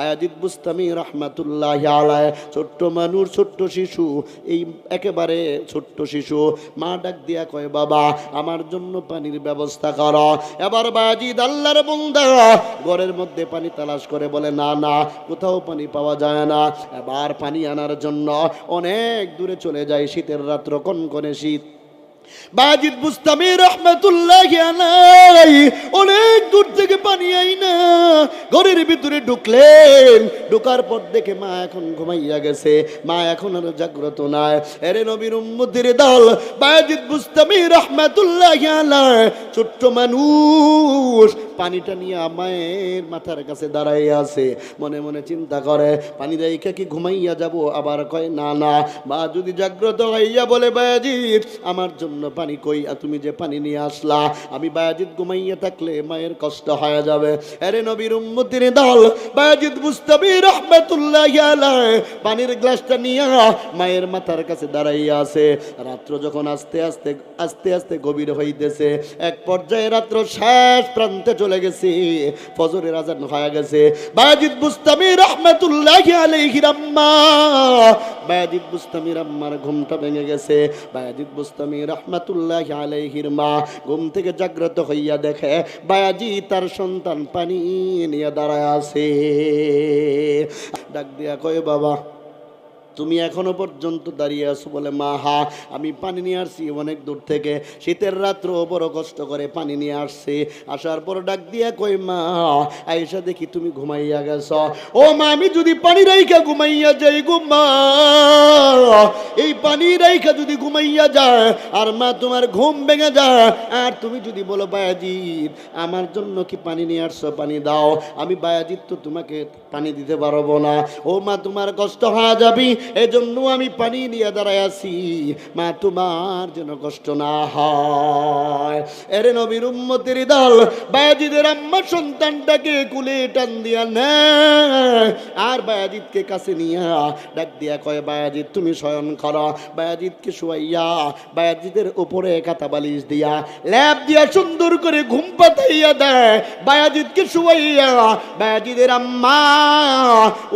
বায়াজিদ বুস্তামি রহমাতুল্লাহ আলায় ছোট্ট মানুষ ছোট্ট শিশু, এই একেবারে ছোট্ট শিশু। মা ডাক দিয়া কয়, বাবা, আমার জন্য পানির ব্যবস্থা কর। এবার বায়াজিদ আল্লাহর বন্দা ঘরের মধ্যে পানি তালাশ করে, বলে, না না, কোথাও পানি পাওয়া যায় না। এবার পানি আনার জন্য অনেক দূরে চলে যায় শীতের রাত্র কনকনে শীত। বাজিদ বুস্তামি রহমতুল্লাহ অনেক দূর থেকে পানি আই না। ঘরের ভিতরে ঢুকলেন। ঢুকার পর দেখে মা এখন ঘুমাইয়া গেছে। মা এখন আর জাগ্রত নাই। এরে নবীর উম্মতির দল, বাজিদ বুস্তামি রহমতুল্লাহ ছোট্ট মানুষ পানিটা নিয়ে মায়ের মাথার কাছে দাঁড়াই আছে। মনে মনে চিন্তা করে, পানি রেখে কি ঘুমাইয়া যাব? আবার কয়, না না, মা যদি জাগ্রত হইয়া বলে বায়াজিৎ আমার জন্য পানি কই? তুমি যে পানি নিয়ে আসলা, আমি বায়াজিৎ ঘুমাইয়া থাকলে মায়ের কষ্ট হয়ে যাবে। আরে নবীর উম্মতির দল বায়াজিৎ মুস্তাবি রহমাতুল্লাহ পানির গ্লাসটা নিয়ে মায়ের মাথার কাছে দাঁড়াইয়া আছে। রাত্র যখন আস্তে আস্তে আস্তে আস্তে গভীর হইতেছে, এক পর্যায়ে রাত্র শেষ প্রান্তে চলে গেছে, ফজরের আজান হয়ে গেছে। বায়াজিদ বুস্তামি রহমাতুল্লাহ আলাইহির আম্মা বায়াজিদ বুস্তামির আম্মার ঘুমটা ভেঙে গেছে। বায়াজিদ বুস্তামি রহমাতুল্লাহ আলাইহির মা ঘুম থেকে জাগ্রত হইয়া দেখে বায়াজি তার সন্তান পানি নিয়ে দাঁড়ায় আছে। ডাক দিয়া কয়, বাবা তুমি এখনও পর্যন্ত দাঁড়িয়ে আছো বলে, মা, হা, আমি পানি নিয়ে আসছি অনেক দূর থেকে। শীতের রাত্র বড় কষ্ট করে পানি নিয়ে আসছি। আসার পর ডাক দিয়া কই মা আইসা দেখি তুমি ঘুমাইয়া গেছ। ও মা, আমি যদি পানি রাইখা ঘুমাইয়া যাই গো মা, এই পানি রাইখা যদি ঘুমাইয়া যায়, আর মা, তোমার ঘুম ভেঙে যায়, আর তুমি যদি বলো, বায়াজিৎ, আমার জন্য কি পানি নিয়ে আসছো, পানি দাও। আমি, বায়াজিৎ, তো তোমাকে পানি দিতে পারব না। ও মা, তোমার কষ্ট হয়ে যাবি এজন্য আমি পানি নিয়ে দাঁড়ায় আছি। মা, তোমার যেন কষ্ট না হয়। এরে নবীর উম্মতের দল, বায়াজিদের আম্মা সন্তানটাকে কুলে টান দিয়া নেয় আর বায়াজিদকে কাছে নিয়া ডাক দিয়া কয়, বায়াজিদ, তুমি শয়ন করো। বায়াজিদকে শুয়াইয়া বায়াজিদের উপরে কাতা বালিশ দিয়া ল্যাব দিয়া সুন্দর করে ঘুম পাতাইয়া দেয় বায়াজিদকে শুয়াইয়া বায়াজিদের আম্মা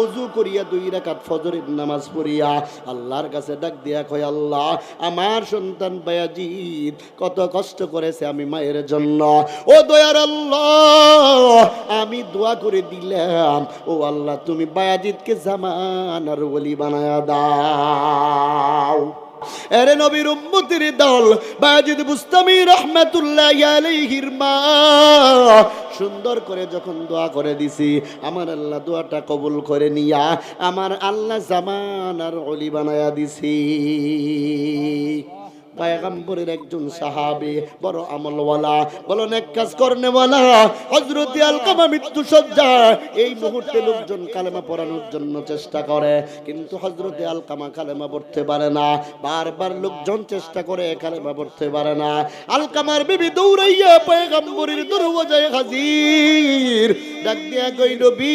উজু করিয়া দুই রাকাত ফজরের নামাজ পড়িয়া আল্লাহর কাছে ডাক দিয়া কয়, আল্লাহ, আমার সন্তান বায়াজিদ কত কষ্ট করেছে আমি মায়ের জন্য। ও দয়ার আল্লাহ, আমি দোয়া করে দিলাম। ও আল্লাহ, তুমি বায়াজিদকে জামানার বলি বানায়া দাও। এরে নবীর উম্মতির দল, বায়াজিদ বুস্তামি রহমাতুল্লাহ আলাইহির মা। সুন্দর করে যখন দোয়া করে দিছি, আমার আল্লাহ দোয়াটা কবুল করে নিয়া আমার আল্লাহ জামান জামানার অলি বানায়া দিছি। পায়গাম্বরের একজন সাহাবে বড় আমলওয়ালা, বলো, নেক কাজ করনেওয়ালা হজরতি আলকামা মৃত্যু সজ্জা এই মুহূর্তে লোকজন কালেমা পড়ানোর জন্য চেষ্টা করে, কিন্তু হজরতে আলকামা কালেমা পড়তে পারে না। বারবার লোকজন চেষ্টা করে, কালেমা পড়তে পারে না। আলকামার বিবি দৌড়াইয়া পায়গাম্বরের দরওয়াজায় হাজির। ডাক দিয়া কই, নবী,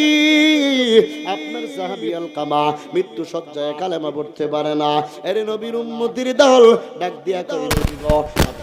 আপনার সাহাবি আল কামা মৃত্যু সজ্জায় কালেমা পড়তে পারে না। এরে নবীর উম্মতির দল ডাক দিয়া কই, নবী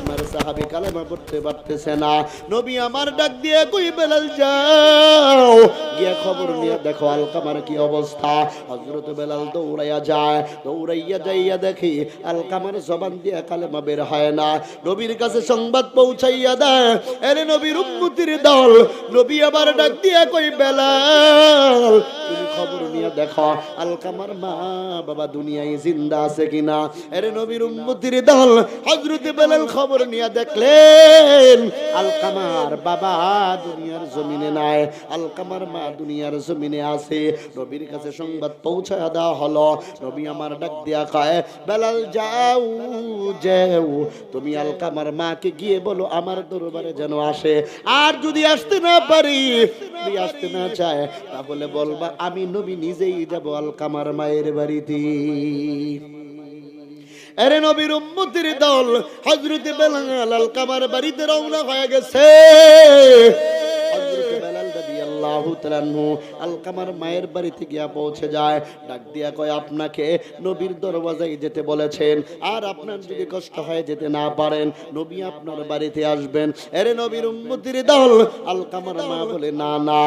আপনার সাহাবী কালেমা পড়তে পারতেছে না। নবী আমার ডাক দিয়ে কই বেলাল যাও? গিয়া খবর নিয়ে দেখো আলকামার কি অবস্থা। হযরত বেলাল দৌড়াইয়া যায়। দৌড়াইয়া যাইয়া দেখি আলকামার জবান দিয়া কালেমা বের হয় না। নবীর কাছে সংবাদ পৌঁছাইয়া দেয়, এরে নবীর উম্মতির দল, নবী আবার ডাক দিয়া কই বেলাল? খবর নিয়ে দেখো আলকামার মা বাবা দুনিয়ায় জিন্দা আছে কিনা। এরে নবীর উম্মতির দল, হযরত বেলাল খবর নিয়ে দেখলেন, আলকামার বাবা দুনিয়ার জমিনে নাই, আলকামার মা দুনিয়ার জমিনে আছে। নবীর কাছে সংবাদ পৌঁছায় দেওয়া হলো। নবী আমার ডাক দিয়া কয়, বেলাল যাও যাও। তুমি আলকামার মাকে গিয়ে বলো, আমার দরবারে যেন আসে। আর যদি আসতে না পারি, যদি আসতে না চায়, তাহলে বলবা, আমি নবী নিজেই যাব আলকামার মায়ের বাড়িতে। এরে নবীর উম্মতির দল হযরত বেলাল আলকামার বাড়িতে রওনা হয়ে গেছে। আনহু আলকামার মায়ের বাড়িতে গিয়া পৌঁছে যায়। ডাক দিয়া কয়, আপনাকে নবীর দরওয়াজায় যেতে বলেছেন। আর আপনার যদি কষ্ট হয় যেতে না পারেন, নবী আপনার বাড়িতে আসবেন। এরে নবীর উম্মতির দল আলকামার মা বলে, না না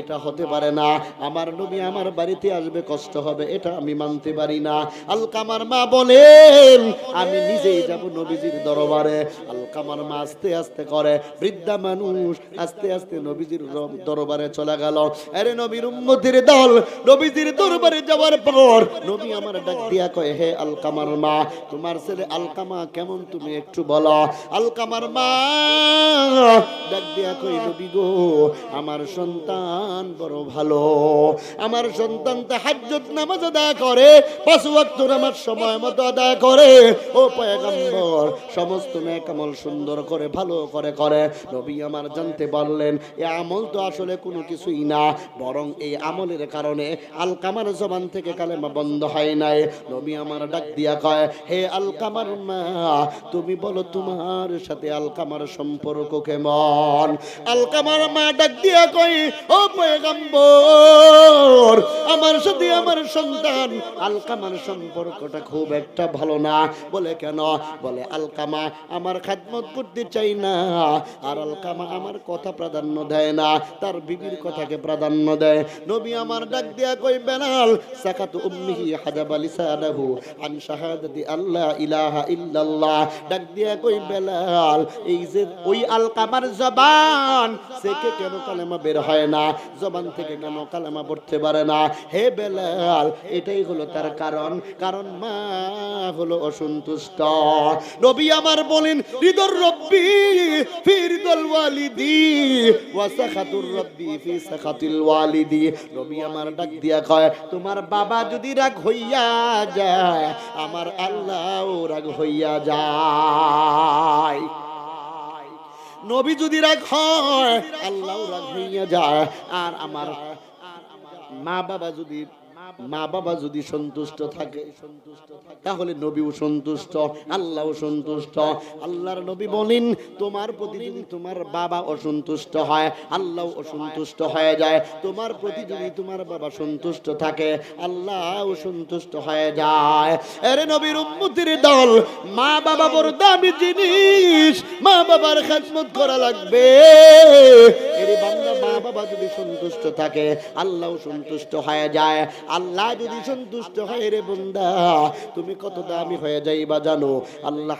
এটা হতে পারে না। আমার নবী আমার বাড়িতে আসবে, কষ্ট হবে, এটা আমি মানতে পারি না। আলকামার মা বলেন, আমি নিজেই যাব নবীজির দরবারে। আলকামার মা আস্তে আস্তে করে, বৃদ্ধা মানুষ, আস্তে আস্তে নবীজির দরবারে চলে গেল। আরে নবীর উম্মতির দল, নবীজির দরবারে যাওয়ার পর নবী আমার ডাক দিয়া কয়, হে আলকামার মা, তোমার ছেলে আলকামা কেমন তুমি একটু বলো? আলকামার মা ডাক দিয়া কই নবী গো, আমার সন্তান বড় ভালো। আমার সন্তান তাহাজ্জুদ নামাজ আদায় করে, পাঁচ ওয়াক্ত নামাজ সময় মতো আদায় করে। ও পয়গম্বর, সমস্ত নেক সুন্দর করে, ভালো করে করে। নবী আমার জানতে পারলেন, এ আমল তো আসলে কোনো কিছুই না, বরং এই আমলের কারণে আলকামার জবান থেকে কালেমা বন্ধ হয় নাই। নবী আমার ডাক দিয়া কয়, হে আলকামার মা, তুমি বলো তোমার সাথে আলকামার সম্পর্ক কেমন? আলকামার মা ডাক দিয়া কয়, ও পয়গম্বর, আমার সাথে আমার সন্তান, আলকামার সম্পর্কটা খুব একটা ভালো না। বলে, কেন? বলে, আলকামা আমার খাদমত করতে চাই না, আর আলকামা আমার কথা প্রাধান্য দেয় না। তার বিবির কথাকে প্রাধান্য দেয়। নবী আমার ডাক দিয়া কই বেলাল, সাকাতু উম্মিহি হাজাবা লিসানাহু আন শাহাদাতি আল্লাহ ইলাহা ইল্লাল্লাহ। ডাক দিয়া কই বেলাল, এই যে ওই আলকামার জবান সেকে কেন কালেমা বের হয় না? জবান থেকে কেন কালেমা পড়তে পারে না? হে বেলাল, এটাই হলো তার কারণ। কারণ মা হলো অসন্তুষ্ট। নবী আমার বলেন হৃদর রব্বি ফি হৃদল ওয়ালিদি ওয়া সাখাতুর রব্বি ফি সাখাতিল ওয়ালিদি, নবী আমার ডাক দিয়া কয়, তোমার বাবা যদি রাগ হইয়া যায়, আমার আল্লাহও রাগ হইয়া যায়। নবী যদি রাগ হয় আল্লাহ রাগ হইয়া যায়। আর আমার মা বাবা যদি মা বাবা যদি সন্তুষ্ট থাকে, তাহলে নবীও সন্তুষ্ট, আল্লাহও সন্তুষ্ট। আল্লাহর নবী বলেন, তোমার প্রতি যদি তোমার বাবা অসন্তুষ্ট হয় আল্লাহ অসন্তুষ্ট হয়ে যায়। তোমার প্রতি যদি তোমার বাবা সন্তুষ্ট থাকে আল্লাহ সন্তুষ্ট হয়ে যায়। আরে নবীর উম্মতির দল, মা বাবা বড় দামি জিনিস, মা বাবার খেদমত করা লাগবে। এরে বান্দা মা বাবা যদি সন্তুষ্ট থাকে আল্লাহ সন্তুষ্ট হয়ে যায়। আল্লাহ যদি সন্তুষ্ট হয় রে বন্দা, তুমি কত দামি হয়ে জানো? আল্লাহ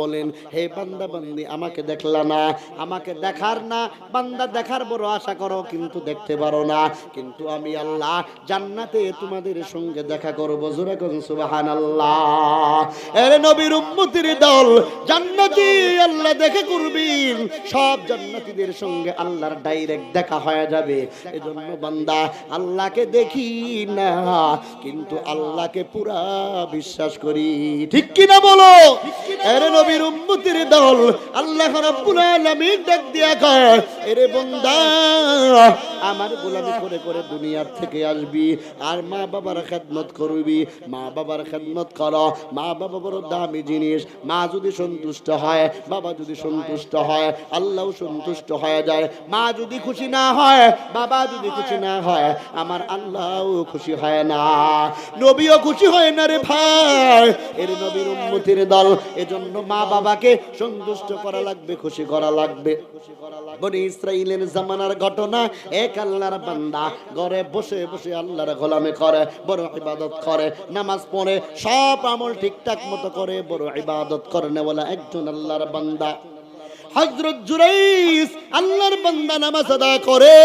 বলেন, হে বান্দা বান্দি, আমাকে দেখলা না, আমাকে দেখার না। বান্দা দেখার বড় আশা করো, কিন্তু দেখতে পারো না। কিন্তু আমি আল্লাহ জান্নাতে তোমাদের সঙ্গে দেখা করব। জোরে সুবহানাল্লাহ। এরে নবীর উম্মতির দল, জান্নাতি আল্লাহ দেখে করবেন সব জান্নাতীদের সঙ্গে আল্লাহর ডাইরেক্ট দেখা হয়ে যাবে। এজন্য বান্দা আল্লাহকে দেখি না, কিন্তু আল্লাহকে পুরা বিশ্বাস করি। ঠিক কি না বলো? এরে নবীর উম্মতির দল আল্লাহ রাব্বুল আলামিন ডাক দিয়া কয়, এরে বান্দা, আমার গোলামি করে করে দুনিয়ার থেকে আসবি, আর মা বাবার খেদমত করবি। মা বাবার খেদমত কর, মা বাবা বড় দামি জিনিস। মা যদি সন্তুষ্ট হয়, বাবা যদি সন্তুষ্ট হয় আল্লাহ সন্তুষ্ট হয়ে যায়। মা যদি খুশি না হয়, বাবা যদি খুশি না হয়, আমার আল্লাহও খুশি হয় না। নবীও খুশি হয় না রে ভাই। এর নবীর উন্মতির দল, এজন্য মা বাবাকে সন্তুষ্ট করা লাগবে, খুশি করা লাগবে। বনি ইসরাইলের জামানার ঘটনা, এক আল্লাহর বান্দা ঘরে বসে বসে আল্লাহর গোলামে করে, বড় ইবাদত করে। নামাজ পড়ে, সব আমল ঠিকঠাক মতো করে, বড় ইবাদত করে নেওয়ালা একজন আল্লাহর বান্দা। হজরত জুরাইস আল্লাহর বান্দা নামাজ আদা করে,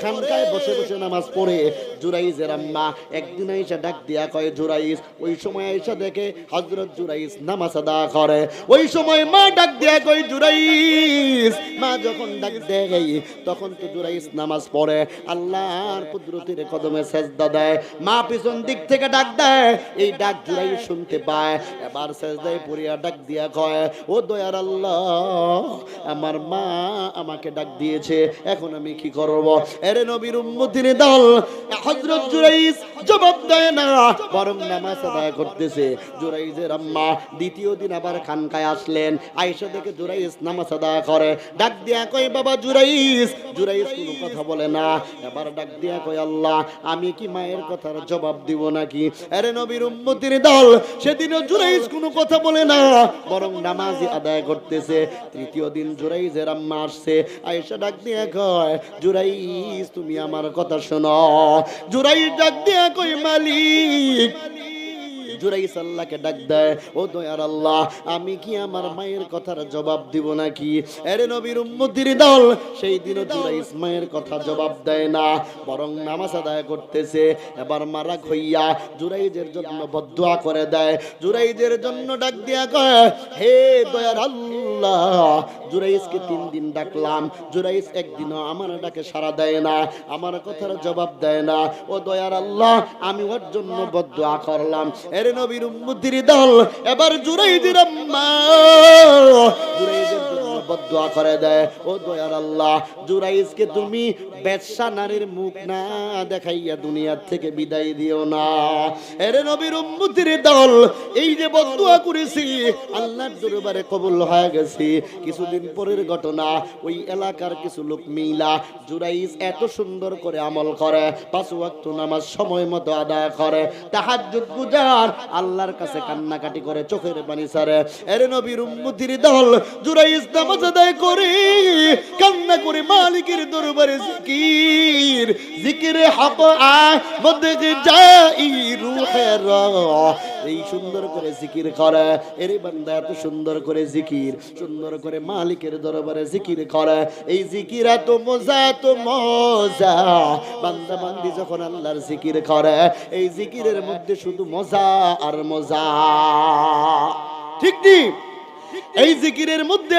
খানকায় বসে বসে নামাজ পড়ে। জুরাইজের আম্মা একদিন আইসা ডাক দিয়া কয় জুরাইস ওই সময় আইসা দেখে হজরত জুরাইস নামাজ আদা করে। ওই সময় মা ডাক দিয়া কয় জুরাইস মা যখন ডাক দেয় তখন তো জুরাইস নামাজ পড়ে। আল্লাহর কুদরতির কদমে সেজদা দেয়। মা পিছন দিক থেকে ডাক দেয়। এই ডাক জুরাইস শুনতে পায়। এবার সেজদায় পড়িয়া ডাক দিয়া কয়, ও দয়ার আল্লাহ আমার মা আমাকে ডাক দিয়েছে, এখন আমি কি করব? এরে নবীর উম্মতির দল, হযরত জুরাইস জবাব দেয় না, বরং নামাজ আদায় করতেছে। জুরাইজের আম্মা দ্বিতীয় দিন আবার খানকায় আসলেন, আয়েশা দেখে জুরাইজ নামাজ আদায় করে। ডাক দিয়া কয়, বাবা জুরাইজ জুরাইজ কোনো কথা বলে না এবার ডাক দিয়া কয়, আল্লাহ, আমি কি মায়ের কথার জবাব দিব নাকি? আরে নবীর উম্মতির দল, সেদিনও জুরাইজ কোনো কথা বলে না, বরং নামাজ আদায় করতেছে। তৃতীয় দিন জুরাইজের আম্মা আসছে, আয়েশা ডাক দিয়ে কয়, জুরাইজ, তুমি আমার কথা শোনো। জুরাইজ ডাক দিয়ে কই মালিক জুরাইস আল্লাহকে ডাক দেয়, ও দয়ার আল্লাহ, আমি কি আমার মায়ের কথার জবাব দিব নাকি? এরে নবীর উম্মতির দল সেই দিনও জুরাইস মায়ের কথা জবাব দেয় না, বরং নামাজ আদায় করতেছে। এবার মারা হইয়া জুরাইজের জন্য বদুয়া করে দেয়। জুরাইজের জন্য ডাক দিয়া কয়, হে দয়ার আল্লাহ জুরাইসকে তিন দিন ডাকলাম। জুরাইস একদিনও আমার ডাকে সাড়া দেয় না, আমার কথার জবাব দেয় না। ও দয়ার আল্লাহ, আমি ওর জন্য বদুয়া করলাম। এর নবীর উম্মতির দল এবার জুরাইজের আম্মা। জুরাইজের জন্য বদুয়া করে দেয়, ও দয়ার আল্লাহ জুরাইজকে তুমি বেশ্যা নারীর মুখ না দেখাইয়া দুনিয়ার থেকে বিদায় দিও না। এর নবীর উম্মতির দল, এই যে বদুয়া করেছি, আল্লাহর দরবারে কবুল হয়ে কিছুদিন পরের ঘটনা, ওই এলাকার কিছু লোক মিলা জুরাইজ এত সুন্দর করে আমল করে, পাঁচ ওয়াক্ত নামাজ সময় মতো আদায় করে, তাহাজ্জুদ গুজার, আল্লাহর কাছে কান্নাকাটি করে, চোখের পানি সারে। এর নবীর উম্মতির দল জুরাইজ নামাজ আদায় করে, কান্না করে মালিকের দরবারে জিকির। জিকিরে হাপ আ মধ্যে যাই রুহের এই সুন্দর করে জিকির করে। এর বান্দা, এত সুন্দর করে জিকির। সুন্দর করে মালিকের দরবারে জিকির করে। এই জিকির এত মজা এত মজা। বান্দা বান্দি যখন আল্লাহর জিকির করে, এই জিকিরের মধ্যে শুধু মজা আর মজা। ঠিক ঠিক এই জিকিরের মধ্যে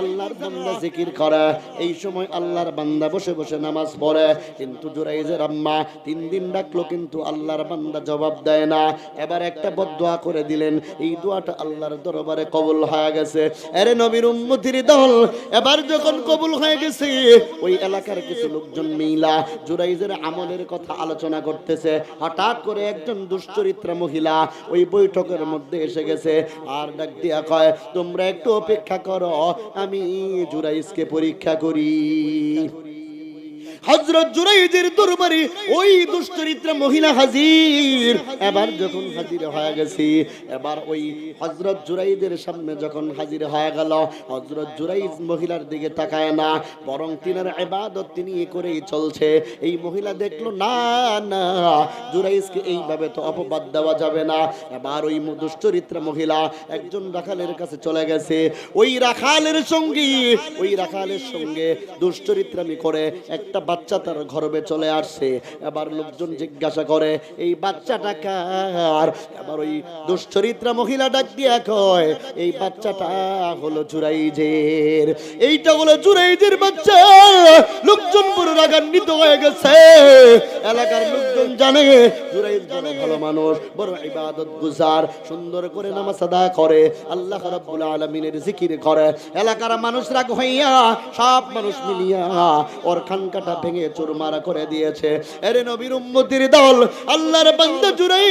আল্লাহর বান্দা জিকির করে। এই সময় আল্লাহর বান্দা বসে বসে নামাজ পড়ে। কিন্তু জুরাইজের আম্মা তিন দিন ডাকলো, কিন্তু আল্লাহর বান্দা জবাব দেয় না। এবার একটা বদদোয়া করে দিলেন। এই দোয়াটা আল্লাহর দরবারে কবুল হয়ে গেছে। আরে নবীর উম্মতির দল, এবার যখন কবুল হয়ে গেছে, ওই এলাকার কিছু লোকজন মিলা জুরাইজের আমলের কথা আলোচনা করতেছে। হঠাৎ করে একজন দুশ্চরিত্রা মহিলা ওই বৈঠকের মধ্যে এসে গেছে। আর ডাক দিয়া কয় তোমরা একটু অপেক্ষা করো আমি জুরাইসকে পরীক্ষা করি। হজরত জুরাইজের দরবারে ওই দুশ্চরিত্র মহিলা হাজির। এবার যখন হাজির হয়ে গেছি, এবার ওই হজরত জুরাইদের সামনে যখন হাজির হয়ে গেল হজরত জুরাইজ মহিলার দিকে তাকায় না, বরং তিনার ইবাদত তিনি করেই চলছে। এই মহিলা দেখল, না না জুরাইজকে এইভাবে তো অপবাদ দেওয়া যাবে না। এবার ওই দুশ্চরিত্র মহিলা একজন রাখালের কাছে চলে গেছে। ওই রাখালের সঙ্গে, ওই রাখালের সঙ্গে দুশ্চরিত্রামি করে একটা বাচ্চা তার গর্ভে চলে আসছে এবার লোকজন জিজ্ঞাসা করে, এই বাচ্চাটা কার? এবার ওই দুশ্চরিত্রা মহিলা ডাক দিয়া কয়, এই বাচ্চাটা হলো জুরাইজের। এইটা হলো জুরাইজের বাচ্চা। লোকজন পুরো রাগান্বিত হয়ে গেছে। এলাকার লোকজন জানে, জুরাইজ বড় ভালো মানুষ, বড় ইবাদত গুজার, সুন্দর করে নামাজ আদায় করে, আল্লাহ রাব্বুল আলামিনের জিকির করে। এলাকার মানুষ রাগ হইয়া সব মানুষ মিলিয়া ওর খানকাটা ভেঙে চুরমারা করে দিয়েছে। এরে নবীর উম্মতির দল, আল্লাহর বান্দা জুড়াই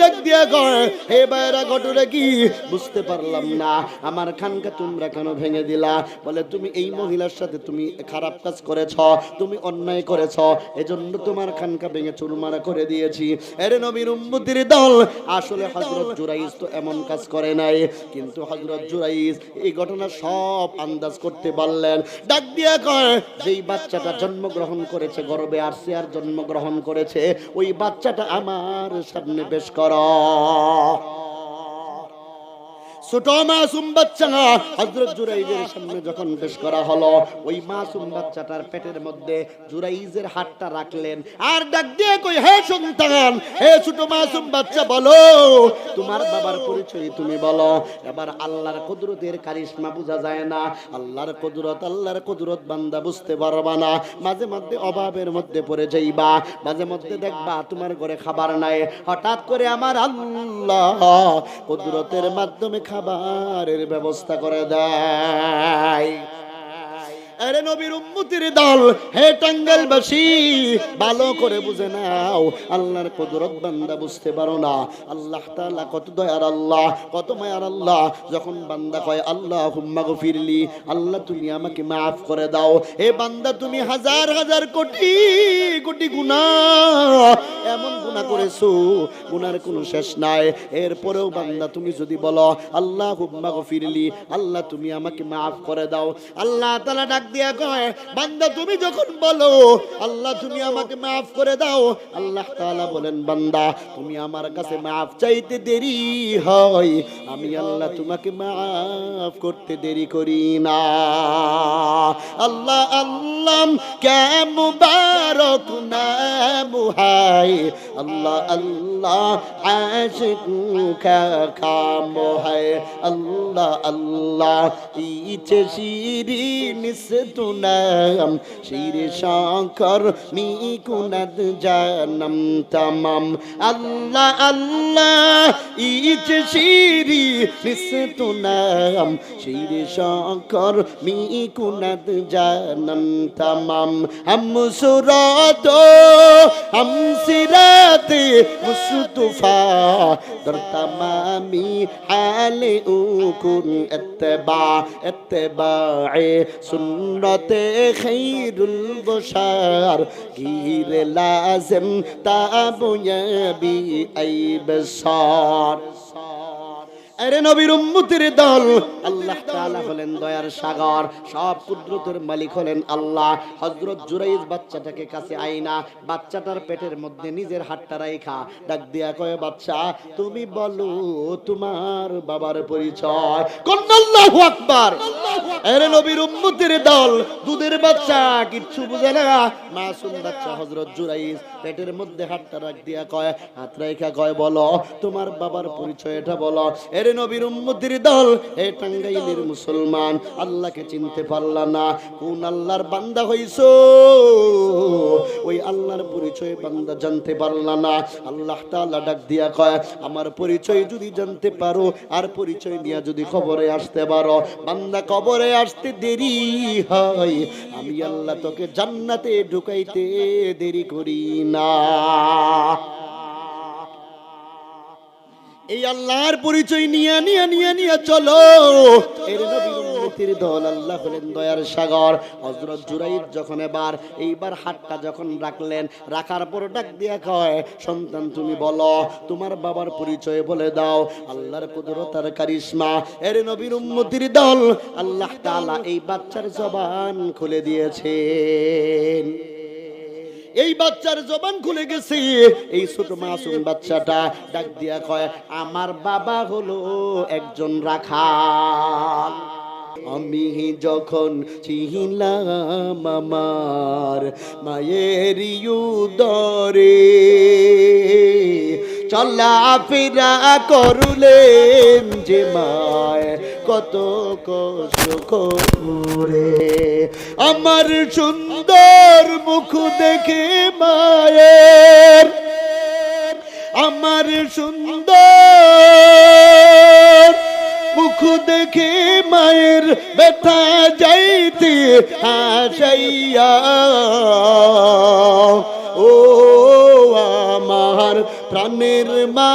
ডাক দিয়া কয়, হে বাইরা ঘটনা কি? বুঝতে পারলাম না। আমার খানকা তোমরা কেন ভেঙে দিলা? বলে, তুমি এই মহিলার সাথে তুমি খারাপ কাজ করেছ, তুমি অন্যায় করেছ, এজন্য তোমার খানকা ভেঙে চুরমারা করে দিয়েছি। এরে নবীর উম্মতির দল, আসলে হযরত জুরাইজ তো এমন কাজ করে নাই, কিন্তু হযরত জুরাইজ এই ঘটনা সব আন্দাজ করতে পারলেন। ডাক দিয়া কয়, যেই বাচ্চাটা জন্মগ্রহণ করেছে গর্বে আসছে আর জন্মগ্রহণ করেছে। ওই বাচ্চাটা আমার সামনে বেশ কর। ছোট মাসুম বাচ্চা পেটের মধ্যে জুরাইজের হাতটা রাখলেন। আর দিয়ে কুদরতের কারিশমা বোঝা যায় না। আল্লাহর কুদরত আল্লাহর কুদরত বান্দা বুঝতে পারবা না। মাঝে মধ্যে অভাবের মধ্যে পড়ে যাইবা, মাঝে মধ্যে দেখবা তোমার ঘরে খাবার নাই। হঠাৎ করে আমার আল্লাহ কুদরতের মাধ্যমে খাবারের ব্যবস্থা করে দেয়। আরে নবীর উম্মতির দল, হে টাঙ্গাইলবাসী ভালো করে বুঝে নাও, আল্লাহর কুদরত বান্দা বুঝতে পারো না। আল্লাহ তাআলা কত দয়ার আল্লাহ, কত মায়ার আল্লাহ। যখন বান্দা কয় আল্লাহ হুম্মা গফিরলি, আল্লাহ তুমি আমাকে মাফ করে দাও। হে বান্দা, তুমি হাজার হাজার কোটি কোটি গুনাহ এমন গুনাহ করেছ গুনার কোনো শেষ নাই। এরপরেও বান্দা, তুমি যদি বলো আল্লাহ হুম্মা গফিরলি, আল্লাহ তুমি আমাকে মাফ করে দাও। আল্লাহ তাআলা ডাক দিয়া কয়, বান্দা, তুমি যখন বলো, আল্লাহ, তুমি আমাকে মাফ করে দাও। আল্লাহ তাআলা বলেন, বান্দা, তুমি আমার কাছে মাফ চাইতে দেরি হয়। আমি আল্লাহ তোমাকে মাফ করতে দেরি করি না। আল্লাহ নাম হায় আল্লাহ আল্লাহ, আশিক কা খাম হায় আল্লাহ আল্লাহ, ইচ্ছে শিরি তুলাম শিরে শঙ্কর মি কুনাদ জানম তামাম। আল্লাহ আল্লাহ, ইচ শিরি নিস তুলাম শিরে শঙ্কর মি কুনাদ জানম তামাম। হাম সুরাত, হাম সিরাত, মুস্তফা در تمامی حال او کن اتباع اتباع سنت জন্নতে খৈরুল বসার গির লাজম তাবুয়াবি আইবসার। আরে নবীর উম্মতির দল। আল্লাহ তাআলা হলেন দয়ার সাগর সব কুদরতের মালিক হলেন আল্লাহ। হযরত জুরাইজ বাচ্চাটাকে কাছে আইনা বাচ্চাটার পেটের মধ্যে নিজের হাতটা রাইখা ডাক দিয়া কয় বাচ্চা তুমি বলো তোমার বাবার পরিচয়। কোন আল্লাহু আকবার। আরে নবীর উম্মতির দল। দুধের বাচ্চা কিচ্ছু বুঝে না। মাসুম বাচ্চা হযরত জুরাইজ পেটের মধ্যে হাতটা রাখ দিয়া কয় হাত রাইখা কয় বলো তোমার বাবার পরিচয় এটা বলো। এর নবীর উম্মতির দল হে টাঙ্গাইলের মুসলমান, আল্লাহকে চিনতে পারলা না, কোন আল্লাহর বান্দা হইছো? ওই আল্লাহর পরিচয় বান্দা জানতে পারলা না। আল্লাহ তাআলা ডাক দিয়া কয়, আমার পরিচয় যদি জানতে পারো, আর পরিচয় নিয়ে যদি খবরে আসতে পারো, বান্দা কবরে আসতে দেরি হয়। আমি আল্লাহ তোকে জান্নাতে ঢুকাইতে দেরি করি না। এই আল্লাহর পরিচয় নিয়ে, নিয়া নিয়া নিয়া চলো। এর নবীর দল আল্লাহ হলেন দয়ার সাগর। হযরত জুরাইদ যখন এবার, এইবার হাতটা যখন রাখলেন, রাখার পর ডাক দিয়া কয়, সন্তান, তুমি বলো, তোমার বাবার পরিচয় বলে দাও। আল্লাহর কুদরত আর কারিশমা। এর নবীর উম্মতির দল আল্লাহ তাআলা এই বাচ্চার জবান খুলে দিয়েছেন। এই বাচ্চার জবান খুলে গেছে। এই ছোট মাসুম বাচ্চাটা ডাক দিয়া কয়, আমার বাবা হলো একজন রাখাল। আমি যখন চিহিলাম আমার মায়ের উদরে চলা ফেরা করলেন যে মায় কত কষ্ট করে। আমার সুন্দর মুখ দেখে মায়ের। আমার সুন্দর মুখ দেখে মায়ের ব্যথা যাইতে আসাইয়া ও আমার প্রাণের মা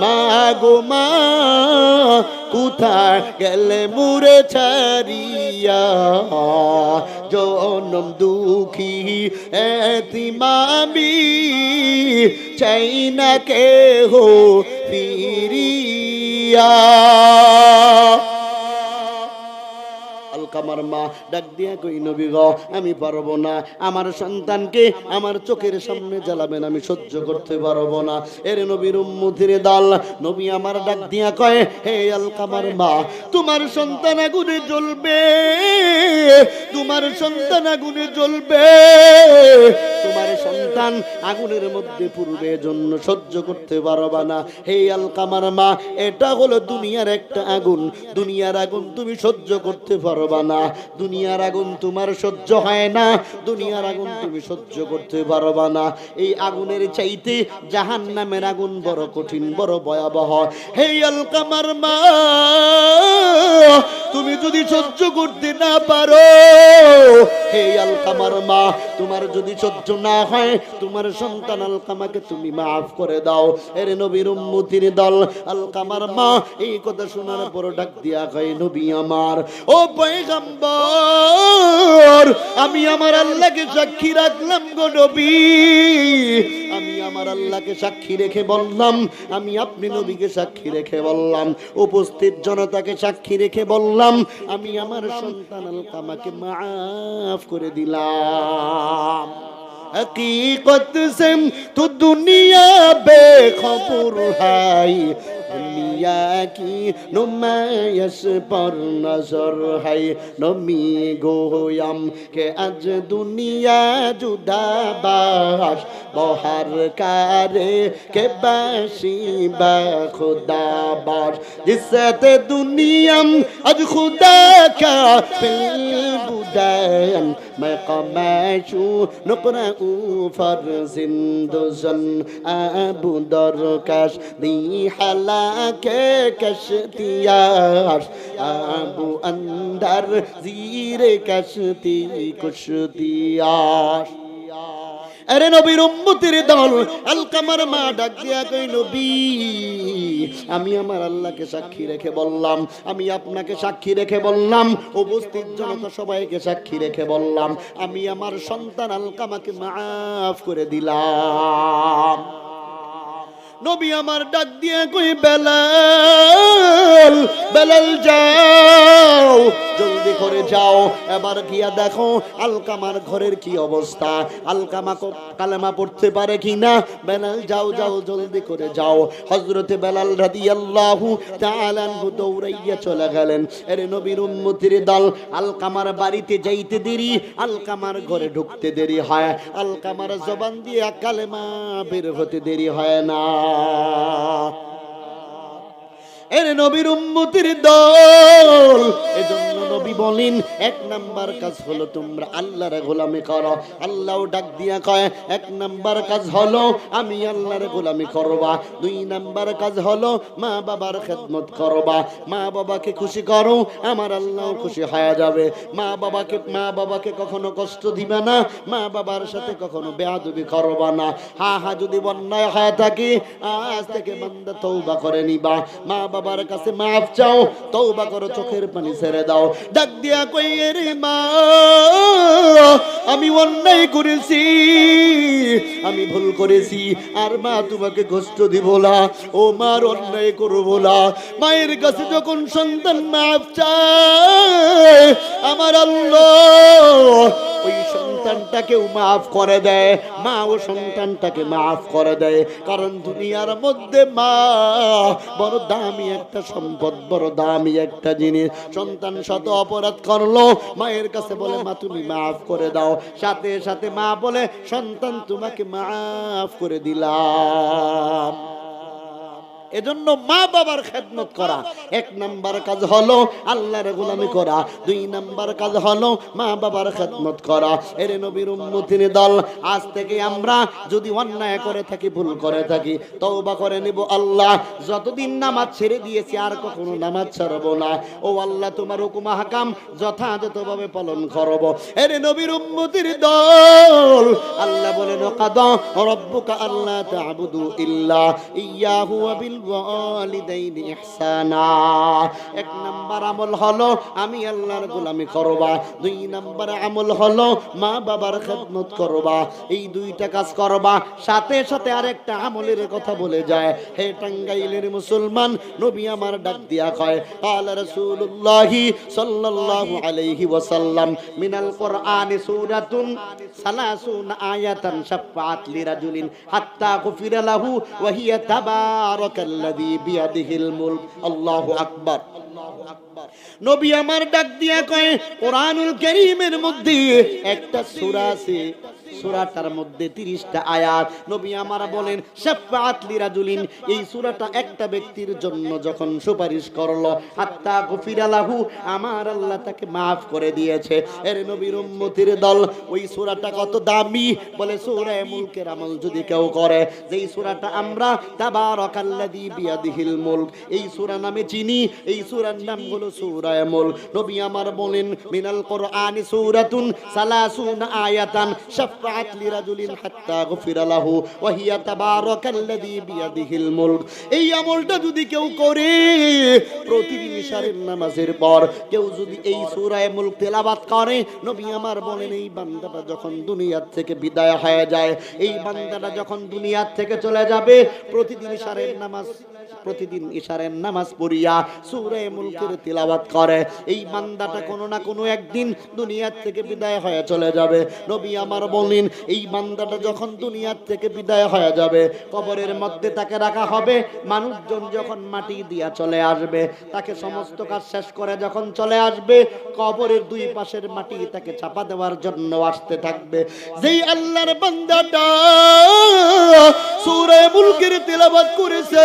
মা গো মা। কোথায় গেলে মুরে ছাড়িয়া? জনম দুঃখী এতিমামি চাই না কে হো ফিরিয়া। আলকামার মা, ডাক দিয়া কই, নবী গো, আমি পারব না। আমার সন্তানকে আমার চোখের সামনে জ্বালাবেন, আমি সহ্য করতে পারব না। এর নবীর উম্মতির দাল, নবী আমার ডাক দিয়া কয়, হে আলকামার মা, তোমার সন্তান আগুনে জ্বলবে, তোমার সন্তান আগুনে জ্বলবে তোমার সন্তান আগুনের মধ্যে পূর্বে জন্য সহ্য করতে পারবা না। হে আলকামার মা, এটা হলো দুনিয়ার একটা আগুন। দুনিয়ার আগুন তুমি সহ্য করতে পারবা না। দুনিয়ার আগুন তোমার সহ্য হয় না। দুনিয়ার আগুন তুমি সহ্য করতে পারবা না। এই আগুনের চাইতে জাহান নামের আগুন বড় কঠিন, বড় ভয়াবহ। হে আলকামার মা, তুমি যদি সহ্য করতে না পারো, হে আলকামার মা, তোমার যদি সহ্য না হয়, তোমার সন্তান আলকামাকে তুমি মাফ করে দাও। এর নবীর উম্মতির দল আলকামার মা, এই কথা শোনার পর ডাক দিয়া কয়, নবী আমার, ও পয়গম্বর, আমি আমার আল্লাহকে সাক্ষী রাখলাম গো নবী। আমি আমার আল্লাহকে সাক্ষী রেখে বললাম, আমি আপনি নবীকে সাক্ষী রেখে বললাম, উপস্থিত জনতাকে সাক্ষী রেখে বললাম, আমি আমার সন্তান আলকামাকে মাফ করে দিলাম। हकीकत से तो दुनिया बेखबर है কি নুমায়স পর নজর হাই নমি গোয়াম কে আজ দুনিয়া জুদাবাস বহার কারে কে বাসি বা খুদাবাস জিসতে দুনিয়াম আজ খুদা কা বুদান میں قماشو نقرأو فرزندزن آبو درکش دی حلا হালাকে কশতিয়ার? আবু আন্দার জিরে কশতি কুশতিয়ার। আরে নবীর উম্মতির দল, আলকামার মা ডাক দিয়া কই নবী, আমি আমার আল্লাহকে সাক্ষী রেখে বললাম, আমি আপনাকে সাক্ষী রেখে বললাম, উপস্থিত জনতা সবাইকে সাক্ষী রেখে বললাম, আমি আমার সন্তান আলকামাকে মাফ করে দিলাম। নবী আমার ডাক দিয়ে কই, বেলাল বেলাল যাও, জলদি করে যাও। এবার গিয়া দেখো, আলকামার ঘরের কি অবস্থা? আলকামা কালেমা পড়তে পারে কি না? বেলাল যাও যাও, জলদি করে যাও। হজরতে বেলাল রাদিয়াল্লাহু তাআলা আনহু দৌড়াইয়া চলে গেলেন। এর নবীর উম্মতির দল আলকামার বাড়িতে যাইতে দেরি, আলকামার ঘরে ঢুকতে দেরি হয়। আলকামার জবান দিয়ে কালেমা বের হতে দেরি হয় না। এর নবীর উম্মতির দল। এজন্য নবী বলেন, এক নাম্বার কাজ হলো তোমরা আল্লাহর গোলামি করো। আল্লাহ ডাক দিয়া কয়, এক নাম্বার কাজ হলো আমি আল্লাহর গোলামি করবা। দুই নাম্বার কাজ হলো মা বাবার খেদমত করবা। মা বাবাকে খুশি করো, আমার আল্লাহ খুশি হয়ে যাবে। মা বাবাকে মা বাবাকে কখনো কষ্ট দিবে না, মা বাবার সাথে কখনো বেয়াদবি করবা না। হা হা, যদি বন্যায় হয়ে থাকে, আজ থেকে বান্দা তৌবা করে নিবা। মা বাবার কাছে মাফ চাও তৌবা করো, চোখের পানি ছেড়ে দাও। ডাক দিয়া কই রে মা, আমি অন্যায় করেছি, আমি ভুল করেছি, আর মা তোমাকে কষ্ট দিব না, ও মার অন্যায় করব না। মায়ের কাছে যখন সন্তান মাফ চায়, আমার আল্লাহ ওই সন্তানটাকেও মাফ করে দেয়। মা ও সন্তানটাকে মাফ করে দেয়। কারণ দুনিয়ার মধ্যে মা বড় দামি একটা সম্পদ, বড় দামি একটা জিনিস। সন্তান শত অপরাধ করল, মায়ের কাছে বলে, মা, তুমি মাফ করে দাও। সাথে সাথে মা বলে, সন্তান, তোমাকে মাফ করে দিলাম। এজন্য মা বাবার খেদমত করা। এক নাম্বার কাজ হলো আল্লাহর গোলামি করা। দুই নাম্বার কাজ হলো মা বাবার খেদমত করা। এর নবীর উম্মতির দল, আজ থেকে আমরা যদি অন্যায় করে থাকি, ভুল করে থাকি, তওবা করে নিব আল্লাহ। যতদিন নামাজ ছেড়ে দিয়েছি, আর কখনো নামাজ ছাড়বো না। ও আল্লাহ, তোমার হুকুম হাকাম যথাযথভাবে পালন করব। এর নবীর উম্মতির দল, আল্লাহ বলেন কাদ রব্বুকা আল্লাহ তা'বুদু ইল্লা ইয়াহু ওয়া বিল ওয়ালিদাইনি ইহসানা এক নাম্বার আমল হলো আমি আল্লাহর গোলামি করবা দুই নাম্বার আমল হলো মা বাবার খেদমত করবা এই দুইটা কাজ করবা সাথে সাথে আরেকটা আমলের কথা বলে যায় হে টাঙ্গাইলের মুসলমান নবী আমার ডাক দিয়া কয় قال رسول الله صلى الله عليه وسلم من القرآن سورة ثلاثون آية شفعت لرجل حتى غفر له وهي تبارك তাবারাকাল্লাযী বিয়াদিহিল মুলক, আল্লাহু আকবার। নবী আমার ডাক দিয়া কয়, কোরআনুল কারীমের মধ্যে একটা সূরা আছে সূরাটার মধ্যে 30টা আয়াত। নবী আমার বলেন লিরাজুলিন। এই সূরাটা একটা ব্যক্তির জন্য যখন সুপারিশ করল, হাত্তা গফিরা লাহু। আমার আল্লাহ তাকে maaf করে দিয়েছে। এর নবীর উম্মতির দল ওই সূরাটা কত দামি? বলে, সূরা মুলকের আমল যদি কেউ করে, যেই সূরাটা আমরা, তাবারাকাল্লাযী বিয়াদিহিল মুলক। এই সূরা নামে চিনি, এই সুরার নাম হলো সূরা মুলক। নবী আমার বলেন, মিনাল কোরআনি সূরাতুন সালাসুনা আয়াতান। শাফাআত লিরাজুলিন হাত্তা গফিরা লাহু ওয়া হিয়া তাবারাকাল্লাযী বিয়াদিহিল মুলক এই আমলটা যদি কেউ করে প্রতিদিন ইশারের নামাজের পর, কেউ যদি এই সূরা মুলক তেলাওয়াত করে, নবী আমার বলেন, এই বান্দাটা যখন দুনিয়ার থেকে বিদায় হয়ে যায়, এই বান্দাটা যখন দুনিয়ার থেকে চলে যাবে, প্রতিদিন ইশারের নামাজ প্রতিদিন ইশারের নামাজ পড়িয়া সূরা মুলকের তিলাওয়াত করে। এই বান্দাটা কোনো না কোনো একদিন দুনিয়ার থেকে বিদায় হয়ে চলে যাবে। নবী আমার বলেন, এই বান্দাটা যখন দুনিয়ার থেকে বিদায় হয়ে যাবে, কবরের মধ্যে তাকে রাখা হবে, মানুষজন যখন মাটি দিয়া চলে আসবে, তাকে সমস্ত কাজ শেষ করে যখন চলে আসবে, কবরের দুই পাশের মাটি তাকে চাপা দেওয়ার জন্য আসতে থাকবে। যেই আল্লাহর বান্দাটা সূরা মুলকের তেলাওয়াত করেছে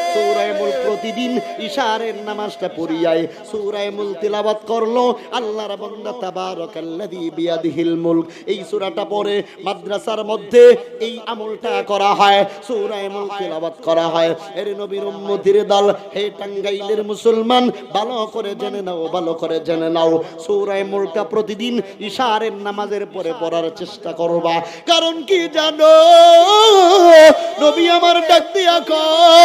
সূরায়ে প্রতিদিন ইশারের নামাজটা পড়িয়ায় সূরায়ে তেলাওয়াত করল। আল্লাহর বান্দা বিয়াদিহিল মুলক। এই সূরাটা পড়ে মাদ্রাসার মধ্যে এই আমলটা করা হয়, সূরায়ে তেলাওয়াত করা হয়। এর নবীর উম্মতির দল, হে টাঙ্গাইলের মুসলমান, ভালো করে জেনে নাও, ভালো করে জেনে নাও। সূরায়ে মুলকটা প্রতিদিন ইশারের নামাজের পরে পড়ার চেষ্টা করবা। কারণ কি জানো? নবী আমার ডাক দিয়া কয়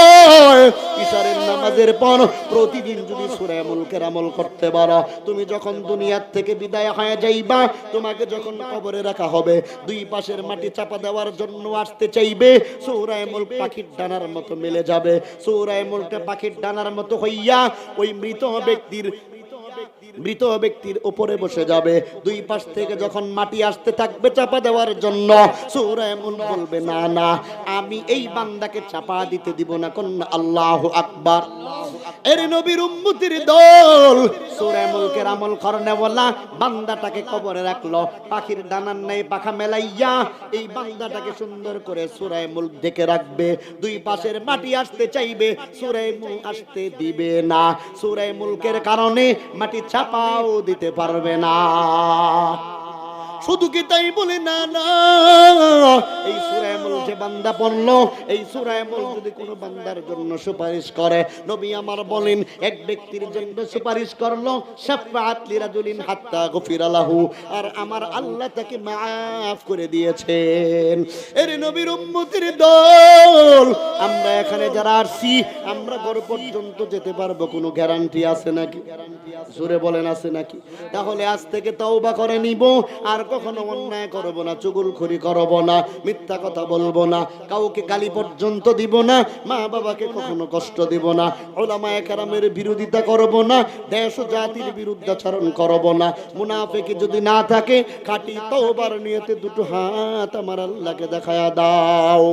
ইশারের নামাজের পর প্রতিদিন যদি সুরে মুলকের আমল করতে পারো, তুমি যখন দুনিয়ার থেকে বিদায় হয়ে যাইবা, তোমাকে যখন কবরে রাখা হবে, দুই পাশের মাটি চাপা দেওয়ার জন্য আসতে চাইবে সৌরায় মুল পাখির ডানার মতো মেলে যাবে। সৌরায় মুলকে পাখির ডানার মতো হইয়া ওই মৃত ব্যক্তির মৃত ব্যক্তির উপরে বসে যাবে। দুই পাশ থেকে যখন মাটি আসতে থাকবে চাপা দেওয়ার জন্য, সূরা এমন বলবে, না না, আমি এই বান্দাকে চাপা দিতে দিব না কোন আল্লাহ আকবার। এর নবীর উম্মতির দল আমল করনে বলা বান্দাটাকে কবরে রাখল। পাখির ডানার নেই পাখা মেলাইয়া এই বান্দাটাকে সুন্দর করে সূরা মুলক ঢেকে রাখবে। দুই পাশের মাটি আসতে চাইবে, সূরা মুলক আসতে দিবে না। সূরা মুলকের কারণে মাটি চাপাও দিতে পারবে না। শুধু কি তাই বলে না এই সুরায় যে বান্দা পড়ল, এই সুরায় যদি কোনো বান্দার জন্য সুপারিশ করে, নবী আমার বলেন, এক ব্যক্তির জন্য সুপারিশ করল লিরাজুলিন হাত্তা আর আমার আল্লাহ তাকে মাফ করে দিয়েছেন। এর নবীর উম্মতির দল। আমরা এখানে যারা আসছি, আমরা ঘর পর্যন্ত যেতে পারব, কোনো গ্যারান্টি আছে নাকি? জোরে বলেন, আছে নাকি? তাহলে আজ থেকে তওবা করে নিব, আর কখনো অন্যায় করব না চুগুলখড়ি করব না, মিথ্যা কথা বলব না, কাউকে গালি পর্যন্ত দিব না, মা বাবাকে কখনো কষ্ট দিব না, ওলামায়ে কেরামের বিরোধিতা করব না, দেশ জাতির বিরুদ্ধাচরণ করব না, মুনাফেকি যদি না থাকে, খাটি তওবার নিয়তে দুটো হাত আমার আল্লাহকে দেখায়া দাও।